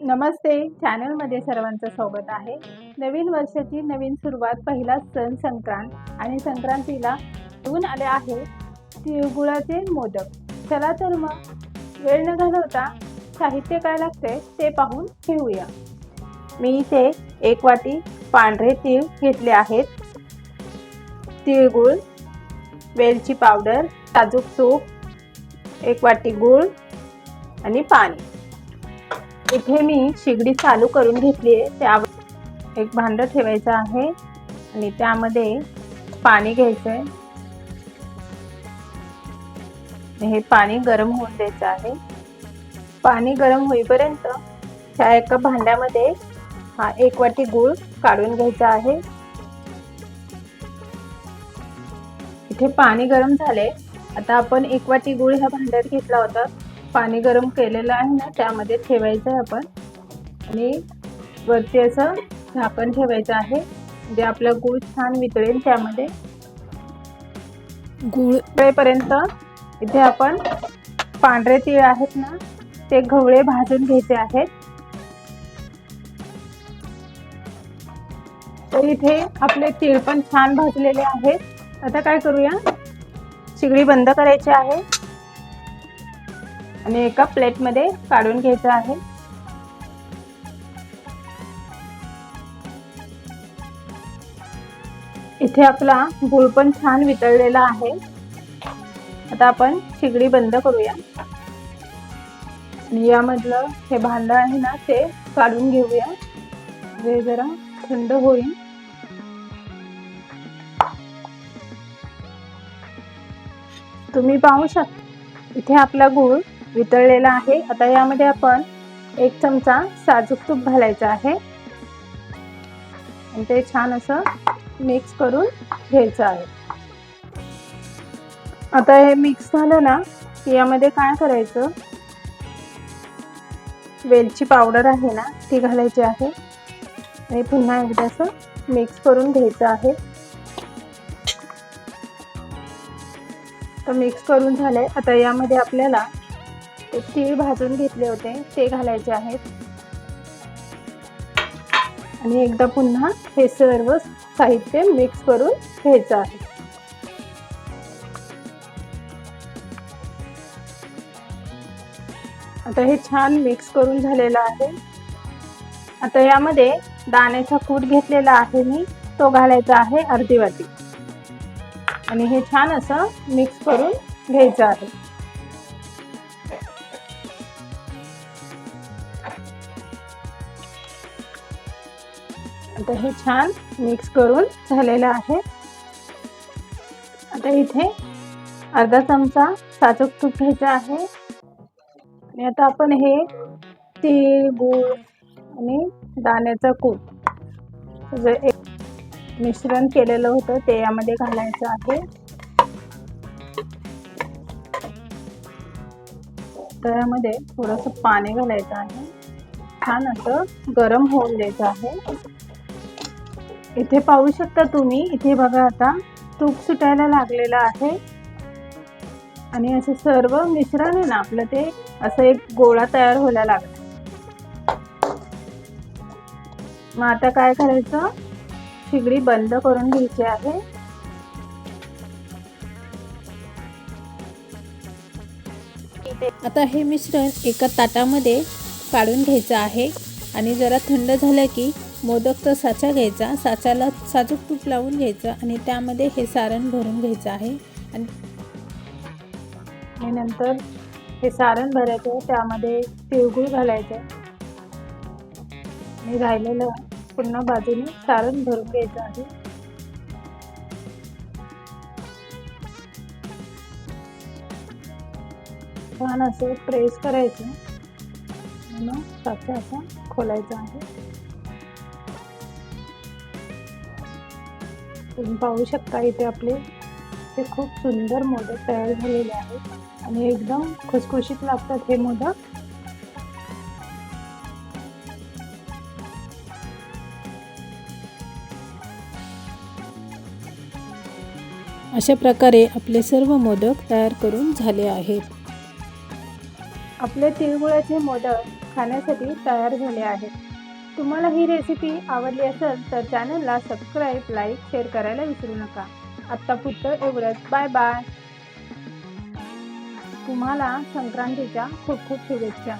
नमस्ते चॅनलमध्ये सर्वांचं स्वागत आहे. नवीन वर्षाची नवीन सुरुवात पहिला सण संक्रांत आणि संक्रांतीला घेऊन आले आहे तिळगुळाचे मोदक. चला तर मग वेळ न घालवता साहित्य काय लागते ते पाहून घेऊया. मी इथे एक वाटी पांढरे तीळ घेतले आहेत. तिळगुळ वेलची पावडर साजूक तूप एक वाटी गूळ आणि पाणी. इथे मी शिगडी चालू करून घेतली आहे. त्यावर एक भांडं ठेवायचं आहे आणि त्यामध्ये पाणी घ्यायचं आहे हे पाणी गरम होऊन द्यायचं आहे. पाणी गरम होईपर्यंत त्या एका भांड्यामध्ये हा एक वाटी गूळ काढून घ्यायचा आहे. इथे पाणी गरम झाले आता आपण एक वाटी गूळ ह्या भांड्यात घेतला होता. पाणी गरम केलेलं आहे ना त्यामध्ये ठेवायचं आहे आपण. आणि वरती असं झाकण ठेवायचं आहे. म्हणजे आपलं गूळ छान वितळेल त्यामध्ये. गूळ. पर्यंत इथे आपण पांढरे तीळ आहेत ना ते गवळे भाजून घ्यायचे आहेत. तर इथे आपले तीळ पण छान भाजलेले आहेत. आता काय करूया? शिगडी बंद करायची आहे. आणि एका प्लेटमध्ये काढून घ्यायचं आहे. इथे आपला गूळ पण छान वितळलेला आहे. आता आपण शिगडी बंद करूया. आणि यामधलं हे भांडं आहे ना ते काढून घेऊया. जे जरा थंड होईल. तुम्ही पाहू शकता इथे आपला गूळ वितळलेला आहे. आता यामध्ये आपण एक चमचा साजूक तूप घालायचा आहे. आणि ते छान असं मिक्स करून घ्यायचं आहे. आता हे मिक्स झालं ना की यामध्ये काय करायचं? वेलची पावडर आहे ना ती घालायची आहे. आणि पुन्हा एकदा असं मिक्स करून घ्यायचं आहे. तर मिक्स करून झालंय. आता यामध्ये आपल्याला तीळ भाजून घेतले होते. ते घालायचे आहेत. आणि एकदा पुन्हा हे सर्व साहित्य मिक्स करून घ्यायचं आहे. आता हे छान मिक्स करून झालेलं आहे. आता यामध्ये दाण्याचा कूट घेतलेला आहे मी. तो घालायचा आहे अर्धी वाटी आणि हे छान असं मिक्स करून घ्यायचं आहे. आता हे छान मिक्स करून झालेलं आहे. आता इथे अर्धा चमचा साजूक तूप घ्यायचा आहे. आणि आता आपण हे तीळ गूळ आणि दाण्याचा कूट जे मिश्रण केलेलं होतं ते यामध्ये घालायचं आहे. तर यामध्ये थोडंसं पाणी घालायचं आहे. छान असं गरम होऊन द्यायचं आहे. इथे पाहू शकता तुम्ही इथे बघा आता तूप सुटायला लागलेलं आहे. आणि असं सर्व मिश्रण आहे ना आपलं ते असं एक गोळा तयार व्हायला लागला. मग आता काय करायचं? शिगडी बंद करून घ्यायची आहे. आता हे मिश्रण एका ताटामध्ये काढून घ्यायचं आहे आणि जरा थंड झालं की मोदकचा साचा घ्यायचा साच्याला साजूक तूप लावून घ्यायचं आणि त्यामध्ये हे सारण भरून घ्यायचं आहे. आणि आणि नंतर हे सारण भरायचं त्यामध्ये तिळगुळ घालायचं आणि राहिलेलं पुन्हा बाजूने सारण भरून घ्यायचं आहे. छान असं प्रेस करायचं. आणि मग साचा आहे. तुम्ही पाहू शकता इथे आपले ते खूप सुंदर मोदक तयार झालेले आहेत. आणि एकदम खुसखुशीत लागतात हे मोदक. अशा प्रकारे आपले सर्व मोदक तयार करून झाले आहेत. आपले तिळगुळाचे मोदक खाण्यासाठी तयार झाले आहेत. तुम्हाला ही रेसिपी आवडली असेल तर चॅनलला सबस्क्राईब लाईक शेअर करायला विसरू नका. आत्ता पुढचं एवढंच. बाय बाय तुम्हाला संक्रांतीच्या खूप खूप शुभेच्छा.